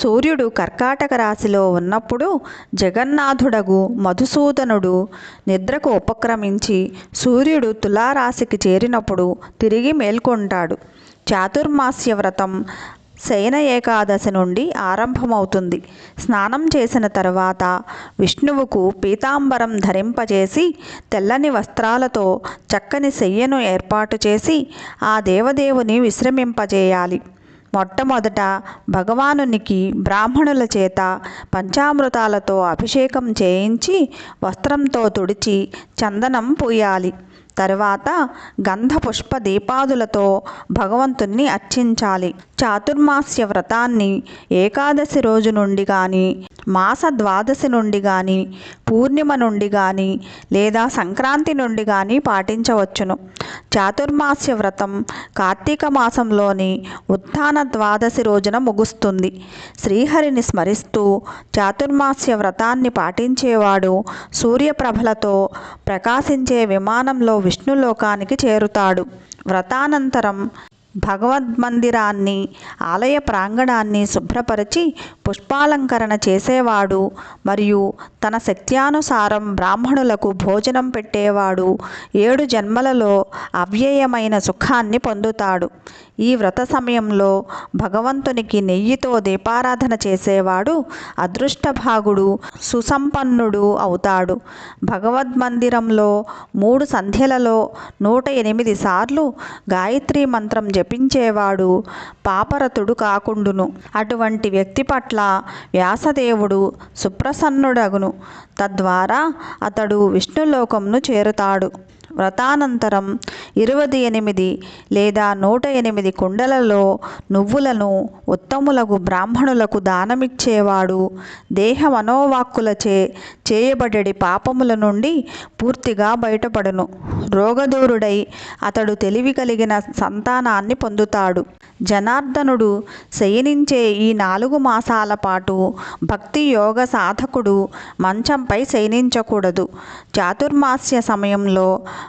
సూర్యుడు కర్కాటక రాశిలో ఉన్నప్పుడు జగన్నాథుడగు మధుసూదనుడు నిద్రకు ఉపక్రమించి సూర్యుడు తులారాశికి చేరినప్పుడు తిరిగి మేల్కొంటాడు. చాతుర్మాస్య వ్రతం శయన ఏకాదశి నుండి ఆరంభమవుతుంది. స్నానం చేసిన తర్వాత విష్ణువుకు పీతాంబరం ధరింపజేసి తెల్లని వస్త్రాలతో చక్కని శయ్యను ఏర్పాటు చేసి ఆ దేవదేవుని విశ్రమింపజేయాలి. మొట్టమొదట భగవానునికి బ్రాహ్మణుల చేత పంచామృతాలతో అభిషేకం చేయించి వస్త్రంతో తుడిచి చందనం పూయాలి. తరువాత గంధ పుష్ప దీపాదులతో భగవంతుణ్ణి అర్చించాలి. చాతుర్మాస్య వ్రతాన్ని ఏకాదశి రోజు నుండి కానీ మాస ద్వాదశి నుండి కానీ పూర్ణిమ నుండి కానీ లేదా సంక్రాంతి నుండి కానీ పాటించవచ్చును. చాతుర్మాస్య వ్రతం కార్తీక మాసంలోని ఉత్థాన ద్వాదశి రోజున ముగుస్తుంది. శ్రీహరిని స్మరిస్తూ చాతుర్మాస్య వ్రతాన్ని పాటించేవాడు సూర్యప్రభలతో ప్రకాశించే విమానంలో విష్ణులోకానికి చేరుతాడు. వ్రతానంతరం భగవద్మందిరాన్ని ఆలయ ప్రాంగణాన్ని శుభ్రపరిచి పుష్పాలంకరణ చేసేవాడు. మరియు తన శక్త్యానుసారం బ్రాహ్మణులకు భోజనం పెట్టేవాడు. ఏడు జన్మలలో అవ్యయమైన సుఖాన్ని పొందుతాడు. ఈ వ్రత సమయంలో భగవంతునికి నెయ్యితో దీపారాధన చేసేవాడు అదృష్టభాగుడు సుసంపన్నుడు అవుతాడు. భగవద్మందిరంలో మూడు సంధ్యలలో నూట ఎనిమిది సార్లు గాయత్రి మంత్రం జపించేవాడు పాపరతుడు కాకుండును. అటువంటి వ్యక్తి పట్ల వ్యాసదేవుడు సుప్రసన్నుడగును. తద్వారా అతడు విష్ణులోకంను చేరుతాడు. వ్రతానంతరం ఇరవై ఎనిమిది లేదా నూట ఎనిమిది కుండలలో నువ్వులను ఉత్తములకు బ్రాహ్మణులకు దానమిచ్చేవాడు. దేహ మనోవాక్కులచే చేయబడెడి పాపముల నుండి పూర్తిగా బయటపడును. రోగదూరుడై అతడు తెలివి కలిగిన సంతానాన్ని పొందుతాడు. జనార్దనుడు శయనించే ఈ నాలుగు మాసాల పాటు భక్తి యోగ సాధకుడు మంచంపై శయనించకూడదు. చాతుర్మాస్య సమయంలో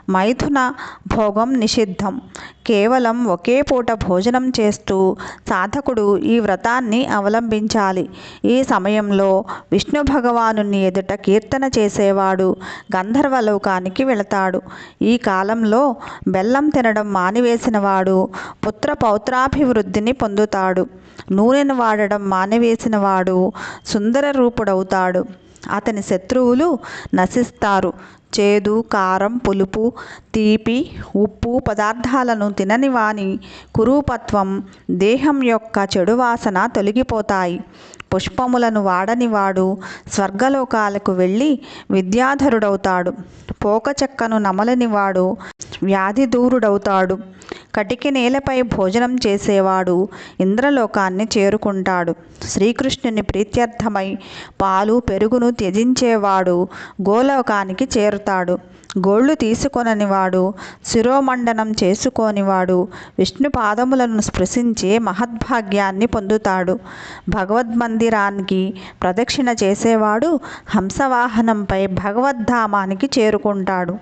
మైథున భోగం నిషిద్ధం. కేవలం ఒకే పూట భోజనం చేస్తూ సాధకుడు ఈ వ్రతాన్ని అవలంబించాలి. ఈ సమయంలో విష్ణు భగవాను ఎదుట కీర్తన చేసేవాడు గంధర్వలోకానికి వెళతాడు. ఈ కాలంలో బెల్లం తినడం మానివేసినవాడు పుత్ర పౌత్రాభివృద్ధిని పొందుతాడు. నూనెను వాడడం మానివేసినవాడు సుందర రూపుడవుతాడు. అతని శత్రువులు నశిస్తారు. చేదు కారం పులుపు తీపి ఉప్పు పదార్థాలను తినని వాని కురూపత్వం దేహం యొక్క చెడు వాసన తొలగిపోతాయి. పుష్పములను వాడనివాడు స్వర్గలోకాలకు వెళ్ళి విద్యాధరుడవుతాడు. పోక చెక్కను నమలనివాడు వ్యాధి దూరుడవుతాడు. కటికి నేలపై భోజనం చేసేవాడు ఇంద్రలోకాన్ని చేరుకుంటాడు. శ్రీకృష్ణుని ప్రీత్యర్థమై పాలు పెరుగును త్యజించేవాడు గోలోకానికి చేరుతాడు. గోళ్ళు తీసుకొననివాడు శిరోమండనం చేసుకోనివాడు విష్ణు పాదములను స్పృశించే మహద్భాగ్యాన్ని పొందుతాడు. భగవద్మందిరానికి ప్రదక్షిణ చేసేవాడు హంసవాహనంపై భగవద్ధామానికి చేరుకుంటాడు.